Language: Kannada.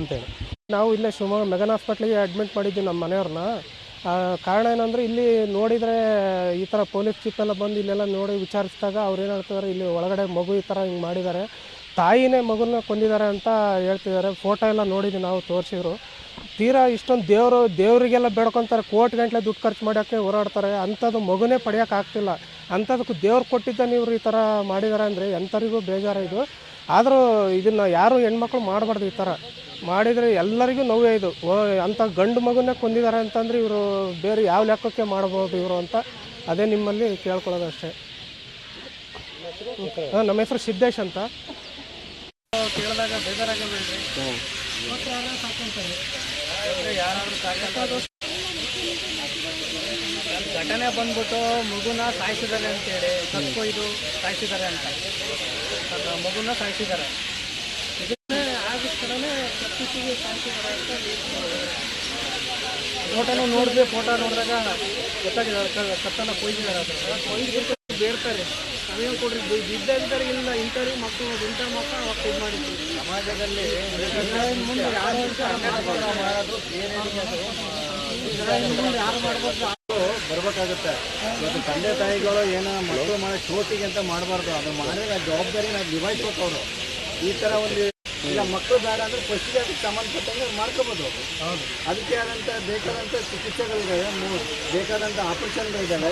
ಅಂತೇಳಿ. ನಾವು ಇಲ್ಲೇ ಶಿವಮೊಗ್ಗ ಮೆಗನ್ ಹಾಸ್ಪಿಟ್ಲಿಗೆ ಅಡ್ಮಿಟ್ ಮಾಡಿದ್ವಿ ನಮ್ಮ ಮನೆಯವ್ರನ್ನ. ಕಾರಣ ಏನಂದರೆ ಇಲ್ಲಿ ನೋಡಿದರೆ ಈ ಥರ ಪೊಲೀಸ್ ಚೀಫ್ ಎಲ್ಲ ಬಂದು ಇಲ್ಲೆಲ್ಲ ನೋಡಿ ವಿಚಾರಿಸಿದಾಗ ಅವ್ರು ಏನು ಹೇಳ್ತಿದ್ದಾರೆ, ಇಲ್ಲಿ ಒಳಗಡೆ ಮಗು ಈ ಥರ ಹಿಂಗೆ ಮಾಡಿದ್ದಾರೆ, ತಾಯಿನೇ ಮಗುನ ಕೊಂದಿದ್ದಾರೆ ಅಂತ ಹೇಳ್ತಿದ್ದಾರೆ. ಫೋಟೋ ಎಲ್ಲ ನೋಡಿದ್ವಿ ನಾವು ತೋರಿಸಿದ್ರು. ತೀರಾ ಇಷ್ಟೊಂದು ದೇವರು, ದೇವರಿಗೆಲ್ಲ ಬೇಡ್ಕೊತಾರೆ, ಕೋಟಿ ಗಂಟಲೆ ದುಡ್ಡು ಖರ್ಚು ಮಾಡೋಕ್ಕೆ ಹೋರಾಡ್ತಾರೆ. ಅಂಥದ್ದು ಮಗುನೇ ಪಡೆಯೋಕ್ಕಾಗ್ತಿಲ್ಲ ಅಂಥದಕ್ಕೂ ದೇವ್ರು ಕೊಟ್ಟಿದ್ದಾನೆ ಇವರು ಈ ಥರ ಮಾಡಿದ್ದಾರೆ ಅಂದರೆ ಎಂಥರಿಗೂ ಬೇಜಾರು ಇದು. ಆದರೂ ಇದನ್ನು ಯಾರು ಹೆಣ್ಮಕ್ಳು ಮಾಡಬಾರ್ದು ಈ ಥರ. ಮಾಡಿದರೆ ಎಲ್ಲರಿಗೂ ನೋವೇ ಇದು. ಓ ಅಂಥ ಗಂಡು ಮಗುನೇ ಕೊಂದಿದ್ದಾರೆ ಅಂತಂದರೆ ಇವರು ಬೇರೆ ಯಾವ ಲೆಕ್ಕಕ್ಕೆ ಮಾಡ್ಬೋದು ಇವರು ಅಂತ ಅದೇ ನಿಮ್ಮಲ್ಲಿ ಕೇಳ್ಕೊಳ್ಳೋದು ಅಷ್ಟೇ. ಹಾಂ, ನಮ್ಮ ಹೆಸರು ಸಿದ್ದೇಶ್ ಅಂತ. ಕೇಳಿದಾಗ ಘಟನೆ ಬಂದ್ಬಿಟ್ಟು ಮಗುನ ಸಾಯಿಸಿದ್ದಾರೆ ಅಂತೇಳಿ ಕತ್ಕೊಯ್ದು ಸಾಯಿಸಿದ್ದಾರೆ ಅಂತ. ಮಗುನ ಸಾಯಿಸಿದ್ದಾರೆ. ಅಂತ ಫೋಟೋನು ನೋಡಿದ್ವಿ ಫೋಟೋ ನೋಡಿದಾಗ ಗೊತ್ತಾಗಿದೆ ಕತ್ತಲ್ಲ ಕೊಯ್ದಿದ್ದಾರೆ ಅದು ಕೊಯ್ದು ಬೇರ್ತಾರೆ. ಅದೇನು ಕೊಡ್ರಿ? ಬಿ- ಬಿದ್ದಿದ್ದಾರೆ ಇಲ್ಲ ಇಂಥವ್ರಿಗೆ ಮಕ್ಕಳು ಇಂಥ ಮಕ್ಕಳು ಅವಾಗ ಇದು ಮಾಡಿದ್ವಿ ಸಮಾಜದಲ್ಲಿ ಮುಂದೆ ಯಾರು ಯಾರು ಮಾಡ್ಬೋದು? ಬರ್ಬೇಕಾಗುತ್ತೆ. ಇವತ್ತು ತಂದೆ ತಾಯಿಗಳು ಏನೋ ಮಕ್ಕಳು ಮಾಡೋ ಶೋಕಿಗೆ ಅಂತ ಮಾಡಬಾರ್ದು. ಅದು ಮಾಡಿದ್ರೆ ಆ ಜವಾಬ್ದಾರಿ ನಾವು ನಿಭಾಯಿಸ್ಬೇಕು ಅವರು. ಈ ಥರ ಒಂದು ಇಲ್ಲ ಮಕ್ಕಳು ಬೇಡ ಅಂದ್ರೆ ಫಸ್ಟಿಗೆ ಅದಕ್ಕೆ ಸಂಬಂಧಪಟ್ಟಂಗೆ ಮಾಡ್ಕೋಬೋದು ಹೌದು. ಅದಕ್ಕೆ ಆದಂಥ ಬೇಕಾದಂಥ ಚಿಕಿತ್ಸೆಗಳಿದ್ದಾವೆ ಮೂರು ಬೇಕಾದಂಥ ಆಪರೇಷನ್ಗಳಿದ್ದಾವೆ